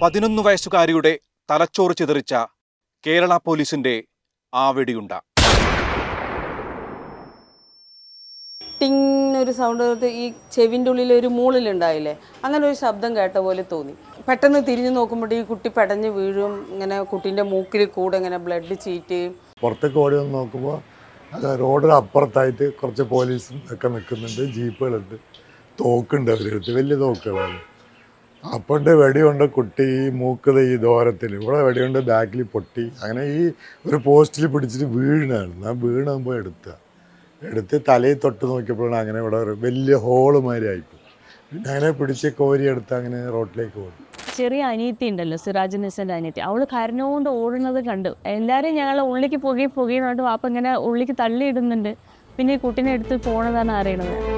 പതിനൊന്ന് വയസ്സുകാരിയുടെ തലച്ചോറ് ചിതറിച്ച കേരള പോലീസിന്റെ ആ വെടിയുണ്ട ഒരു സൗണ്ട് ഈ ചെവിന്റെ ഉള്ളിൽ ഒരു മൂളിലുണ്ടായില്ലേ? അങ്ങനെ ഒരു ശബ്ദം കേട്ട പോലെ തോന്നി. പെട്ടെന്ന് തിരിഞ്ഞു നോക്കുമ്പോൾ ഈ കുട്ടി പെടഞ്ഞ് വീഴും ഇങ്ങനെ കുട്ടീന്റെ മൂക്കിൽ കൂടെ ഇങ്ങനെ ബ്ലഡ് ചീറ്റ്. പുറത്തേക്ക് ഓടി വന്ന് നോക്കുമ്പോൾ അത് റോഡിന് അപ്പുറത്തായിട്ട് കുറച്ച് പോലീസും ഒക്കെ നിൽക്കുന്നുണ്ട് ജീപ്പുകളുണ്ട്. തോക്കുണ്ട് അവരെടുത്ത് വലിയ തോക്കുകളാണ്. അപ്പണ്ട് വെടിയുണ്ട് കുട്ടി മൂക്കത് ഈ ദോരത്തിൽ ഇവിടെ വെടിയുണ്ട് ബാക്കിൽ പൊട്ടി. അങ്ങനെ ഈ ഒരു പോസ്റ്റിൽ പിടിച്ചിട്ട് വീണാണ്. ഞാൻ വീണാകുമ്പോൾ എടുത്ത. എടുത്ത് തലയിൽ തൊട്ട് നോക്കിയപ്പോഴാണ് അങ്ങനെ ഇവിടെ ഒരു വലിയ ഹോൾ മാതിരി പിന്നെ അങ്ങനെ പിടിച്ച് കോരി എടുത്ത് അങ്ങനെ റോട്ടിലേക്ക് പോയി. ചെറിയ അനിയത്തി ഉണ്ടല്ലോ സിറാജ് നിസന്റെ അനിയത്തി അവൾ കരഞ്ഞുകൊണ്ട് ഓടുന്നത് കണ്ടു. എല്ലാവരും ഞങ്ങൾ ഉള്ളിലേക്ക് പുകയും പുകയും കണ്ടു വാപ്പ ഇങ്ങനെ ഉള്ളിലേക്ക് തള്ളിയിടുന്നുണ്ട്. പിന്നെ ഈ കുട്ടീനെ എടുത്ത് പോണതാണ് അറിയണത്.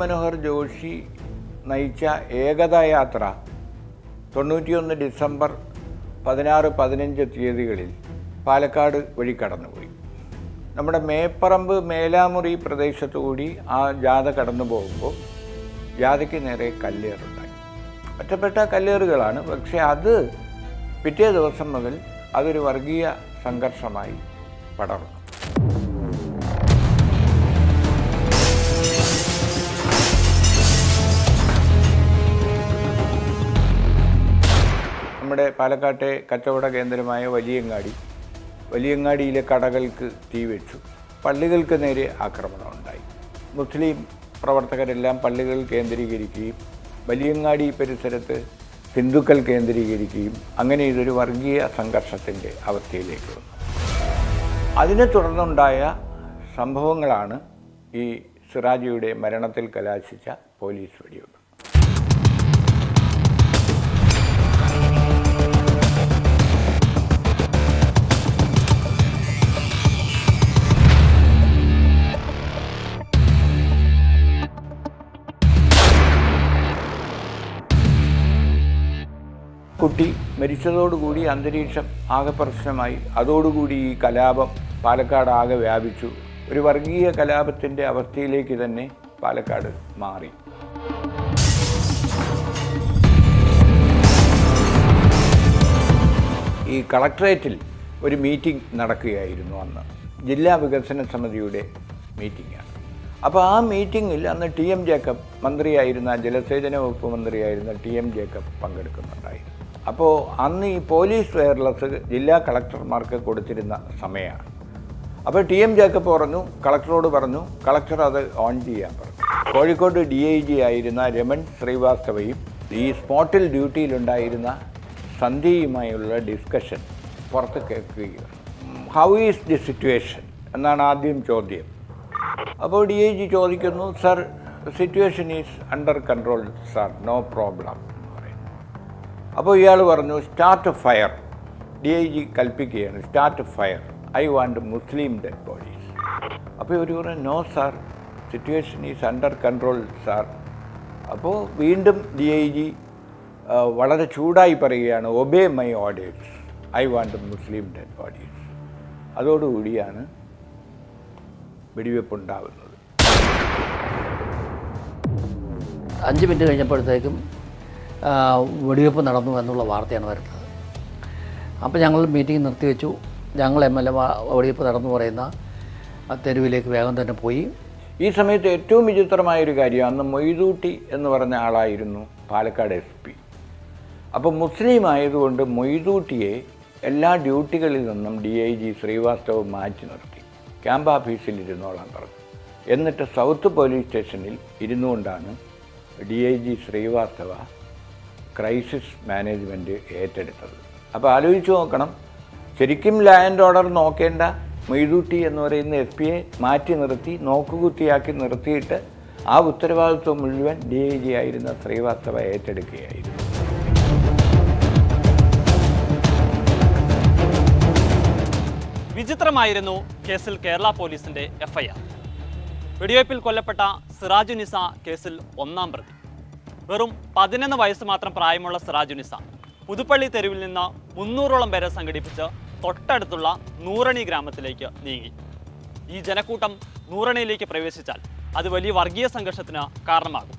മനോഹർ ജോഷി നയിച്ച ഏകതാ യാത്ര തൊണ്ണൂറ്റിയൊന്ന് ഡിസംബർ പതിനാറ് പതിനഞ്ച് തീയതികളിൽ പാലക്കാട് വഴി കടന്നുപോയി. നമ്മുടെ മേപ്പറമ്പ് മേലാമുറി പ്രദേശത്തുകൂടി ആ ജാഥ കടന്നു പോകുമ്പോൾ ജാഥയ്ക്ക് നേരെ കല്ലേറുണ്ടായി ഒറ്റപ്പെട്ട കല്ലേറുകളാണ് പക്ഷേ അത് പിറ്റേ ദിവസം മുതൽ അതൊരു വർഗീയ സംഘർഷമായി പടർന്നു. നമ്മുടെ പാലക്കാട്ടെ കച്ചവട കേന്ദ്രമായ വലിയങ്ങാടി വലിയങ്ങാടിയിലെ കടകൾക്ക് തീ വെച്ചു. പള്ളികൾക്ക് നേരെ ആക്രമണമുണ്ടായി മുസ്ലിം പ്രവർത്തകരെല്ലാം പള്ളികൾ കേന്ദ്രീകരിക്കുകയും വലിയങ്ങാടി പരിസരത്ത് ഹിന്ദുക്കൾ കേന്ദ്രീകരിക്കുകയും അങ്ങനെ ഇതൊരു വർഗീയ സംഘർഷത്തിന്റെ അവസ്ഥയിലേക്ക് വന്നു. അതിനെ തുടർന്നുണ്ടായ സംഭവങ്ങളാണ് ഈ സിറാജിയുടെ മരണത്തിൽ കലാശിച്ച പോലീസ് വെടിയുണ്ട് കുട്ടി മരിച്ചതോടുകൂടി അന്തരീക്ഷം ആകെ പ്രശ്നമായി. അതോടുകൂടി ഈ കലാപം പാലക്കാട് ആകെ വ്യാപിച്ചു. ഒരു വർഗീയ കലാപത്തിന്റെ അവസ്ഥയിലേക്ക് തന്നെ പാലക്കാട് മാറി. ഈ കളക്ടറേറ്റിൽ ഒരു മീറ്റിംഗ് നടക്കുകയായിരുന്നു അന്ന്. ജില്ലാ വികസന സമിതിയുടെ മീറ്റിംഗാണ്. അപ്പോൾ ആ മീറ്റിങ്ങിൽ അന്ന് ടി എം ജേക്കബ് മന്ത്രിയായിരുന്ന ജലസേചന വകുപ്പ് മന്ത്രിയായിരുന്ന ടി എം ജേക്കബ് പങ്കെടുക്കുന്നുണ്ടായിരുന്നു. അപ്പോൾ അന്ന് ഈ പോലീസ് വയർലെസ് ജില്ലാ കളക്ടർമാർക്ക് കൊടുത്തിരുന്ന സമയമാണ് അപ്പോൾ ടി എം ജേക്കബ് പറഞ്ഞു കളക്ടറോട് പറഞ്ഞു കളക്ടർ അത് ഓൺ ചെയ്യാൻ പറഞ്ഞു. കോഴിക്കോട് ഡി ഐ ജി ആയിരുന്ന രമൺ ശ്രീവാസ്തവയും ഈ സ്പോട്ടിൽ ഡ്യൂട്ടിയിലുണ്ടായിരുന്ന സന്ധ്യയുമായുള്ള ഡിസ്കഷൻ പുറത്ത് കേൾക്കുകയാണ്. ഹൗ ഈസ് ദി സിറ്റുവേഷൻ എന്നാണ് ആദ്യം ചോദ്യം. അപ്പോൾ ഡി ഐ ജി ചോദിക്കുന്നു sir situation is under control sir no problem അപ്പോൾ ഇയാൾ പറഞ്ഞു start fire D I G കൽപ്പിക്കുകയാണ് start fire I want Muslim dead bodies അപ്പോൾ ഇവർ പറഞ്ഞു no sir situation is under control sir അപ്പോൾ വീണ്ടും ഡി ഐ ജി വളരെ ചൂടായി പറയുകയാണ് obey my orders I want Muslim dead bodies അതോടുകൂടിയാണ് വെടിവെപ്പ് ഉണ്ടാകുന്നത്. അഞ്ച് മിനിറ്റ് കഴിഞ്ഞപ്പോഴത്തേക്കും വെടിവെപ്പ് നടന്നു എന്നുള്ള വാർത്തയാണ് വരുന്നത്. അപ്പോൾ ഞങ്ങൾ മീറ്റിംഗ് നിർത്തിവെച്ചു. ഞങ്ങൾ എം എൽ എ വെടിവെപ്പ് നടന്നു പറയുന്ന തെരുവിലേക്ക് വേഗം തന്നെ പോയി. ഈ സമയത്ത് ഏറ്റവും വിചിത്രമായൊരു കാര്യം അന്ന് മൊയ്തൂട്ടി എന്ന് പറഞ്ഞ ആളായിരുന്നു പാലക്കാട് എസ് പി. അപ്പോൾ മുസ്ലിം ആയതുകൊണ്ട് മൊയ്തൂട്ടിയെ എല്ലാ ഡ്യൂട്ടികളിൽ നിന്നും ഡി ഐ ജി ശ്രീവാസ്തവ് മാറ്റി നിർത്തി. ക്യാമ്പ് ഓഫീസിൽ ഇരുന്നോളാൻ പറഞ്ഞു. എന്നിട്ട് സൗത്ത് പോലീസ് സ്റ്റേഷനിൽ ഇരുന്നുകൊണ്ടാണ് D I G Srivastava crisis management ഏറ്റെടുത്തത്. അപ്പോൾ ആലോചിച്ച് നോക്കണം. ശരിക്കും ലാൻഡ് ഓർഡർ നോക്കേണ്ട മൊയ്തൂട്ടി എന്ന് പറയുന്ന എസ് പിയെ മാറ്റി നിർത്തി നോക്കുകുത്തിയാക്കി നിർത്തിയിട്ട് ആ ഉത്തരവാദിത്വം മുഴുവൻ ഡി ഐ ജി ആയിരുന്ന ശ്രീവാസ്തവ ഏറ്റെടുക്കുകയായിരുന്നു. വിചിത്രമായിരുന്നു കേസിൽ കേരള പോലീസിന്റെ എഫ്ഐആർ വെടിവയ്പിൽ കൊല്ലപ്പെട്ട സിറാജു നിസ കേസിൽ ഒന്നാം പ്രതി. വെറും പതിനൊന്ന് വയസ്സ് മാത്രം പ്രായമുള്ള സിറാജുനിസ പുതുപ്പള്ളി തെരുവിൽ നിന്ന് മുന്നൂറോളം പേരെ സംഘടിപ്പിച്ച് തൊട്ടടുത്തുള്ള നൂറണി ഗ്രാമത്തിലേക്ക് നീങ്ങി. ഈ ജനക്കൂട്ടം നൂറണിയിലേക്ക് പ്രവേശിച്ചാൽ അത് വലിയ വർഗീയ സംഘർഷത്തിന് കാരണമാകും.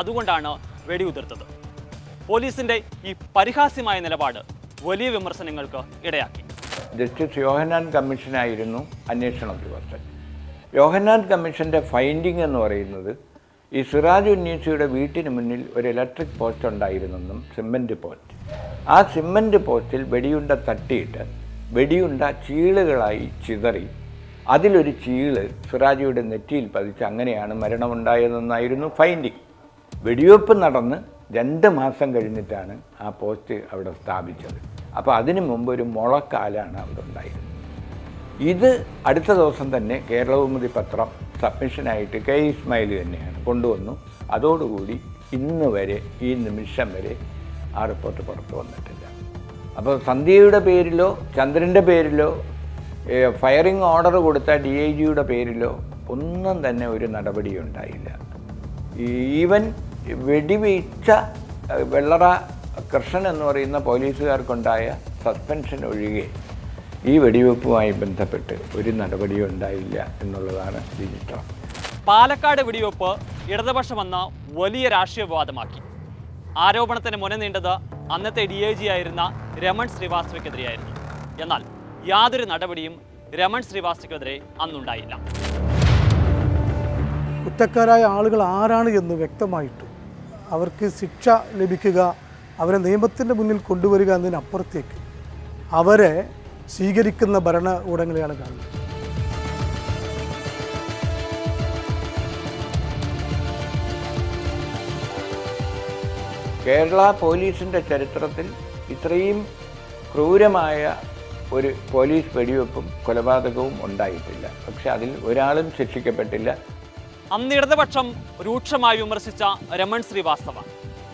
അതുകൊണ്ടാണ് വെടിയുതിർത്തത് പോലീസിന്റെ ഈ പരിഹാസ്യമായ നിലപാട് വലിയ വിമർശനങ്ങൾക്ക് ഇടയാക്കി. ജസ്റ്റിസ് യോഹനാൻ കമ്മീഷനായിരുന്നു അന്വേഷണ ഉദ്യോഗസ്ഥൻ. യോഹനാൻ കമ്മീഷന്റെ ഫൈൻഡിങ് എന്ന് പറയുന്നത് ഈ സിറാജ് ഉന്നീസിയുടെ വീട്ടിന് മുന്നിൽ ഒരു ഇലക്ട്രിക് പോസ്റ്റ് ഉണ്ടായിരുന്നെന്നും സിമന്റ് പോസ്റ്റ്. ആ സിമന്റ് പോസ്റ്റിൽ വെടിയുണ്ട തട്ടിയിട്ട് വെടിയുണ്ട ചീളുകളായി ചിതറി. അതിലൊരു ചീൾ സിറാജിയുടെ നെറ്റിയിൽ പതിച്ച് അങ്ങനെയാണ് മരണമുണ്ടായതെന്നായിരുന്നു ഫൈൻഡിങ് വെടിവെപ്പ് നടന്ന് രണ്ട് മാസം കഴിഞ്ഞിട്ടാണ് ആ പോസ്റ്റ് അവിടെ സ്ഥാപിച്ചത്. അപ്പോൾ അതിനു മുമ്പ് ഒരു മുളക്കാലാണ് അവിടെ ഉണ്ടായിരുന്നത്. ഇത് അടുത്ത ദിവസം തന്നെ കേരളകൗമുദി പത്രം സബ്മിഷനായിട്ട് കെ ഇസ്മായിൽ തന്നെയാണ് കൊണ്ടുവന്നു. അതോടുകൂടി ഇന്ന് വരെ ഈ നിമിഷം വരെ ആ റിപ്പോർട്ട് പുറത്തു വന്നിട്ടില്ല. അപ്പോൾ സന്ധ്യയുടെ പേരിലോ ചന്ദ്രന്റെ പേരിലോ ഫയറിംഗ് ഓർഡർ കൊടുത്ത ഡി ഐ ജിയുടെ പേരിലോ ഒന്നും തന്നെ ഒരു നടപടിയും ഉണ്ടായില്ല. ഈവൻ വെടിവീഴ്ച വെള്ളറ കൃഷ്ണൻ എന്ന് പറയുന്ന പോലീസുകാർക്കുണ്ടായ സസ്പെൻഷൻ ഒഴികെ ഈ വെടിവെപ്പുമായി ബന്ധപ്പെട്ട് ഒരു നടപടിയും ഉണ്ടായില്ല എന്നുള്ളതാണ് വിചിത്രം. പാലക്കാട് വെടിവെപ്പ് ഇടതുപക്ഷമെന്ന വലിയ രാഷ്ട്രീയ വിവാദമാക്കി ആരോപണത്തിന് മുന നീണ്ടത് അന്നത്തെ ഡി ഐ ജി ആയിരുന്ന രമൺ ശ്രീവാസ്തവയ്ക്കെതിരെയായിരുന്നു. എന്നാൽ യാതൊരു നടപടിയും രമൺ ശ്രീവാസ്തവയ്ക്കെതിരെ അന്നുണ്ടായില്ല. കുറ്റക്കാരായ ആളുകൾ ആരാണ് എന്ന് വ്യക്തമായിട്ട് അവർക്ക് ശിക്ഷ ലഭിക്കുക അവരെ നിയമത്തിന്റെ മുന്നിൽ കൊണ്ടുവരിക എന്നതിനപ്പുറത്തേക്ക് അവരെ സ്വീകരിക്കുന്ന ഭരണകൂടങ്ങളെയാണ് കാണുന്നത്. കേരള പോലീസിന്റെ ചരിത്രത്തിൽ ഇത്രയും ക്രൂരമായ ഒരു പോലീസ് വെടിവെപ്പും കൊലപാതകവും ഉണ്ടായിട്ടില്ല. പക്ഷെ അതിൽ ഒരാളും ശിക്ഷിക്കപ്പെട്ടില്ല. അന്ന് ഇടതുപക്ഷം രൂക്ഷമായി വിമർശിച്ച രമൺ ശ്രീവാസ്തവ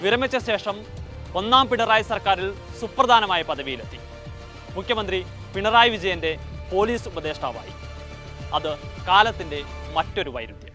വിരമിച്ച ശേഷം ഒന്നാം പിണറായി സർക്കാരിൽ സുപ്രധാനമായ പദവിയിലെത്തി. മുഖ്യമന്ത്രി പിണറായി വിജയന്റെ പോലീസ് ഉപദേഷ്ടാവായി. അത് കാലത്തിന്റെ മറ്റൊരു വൈരുദ്ധ്യം.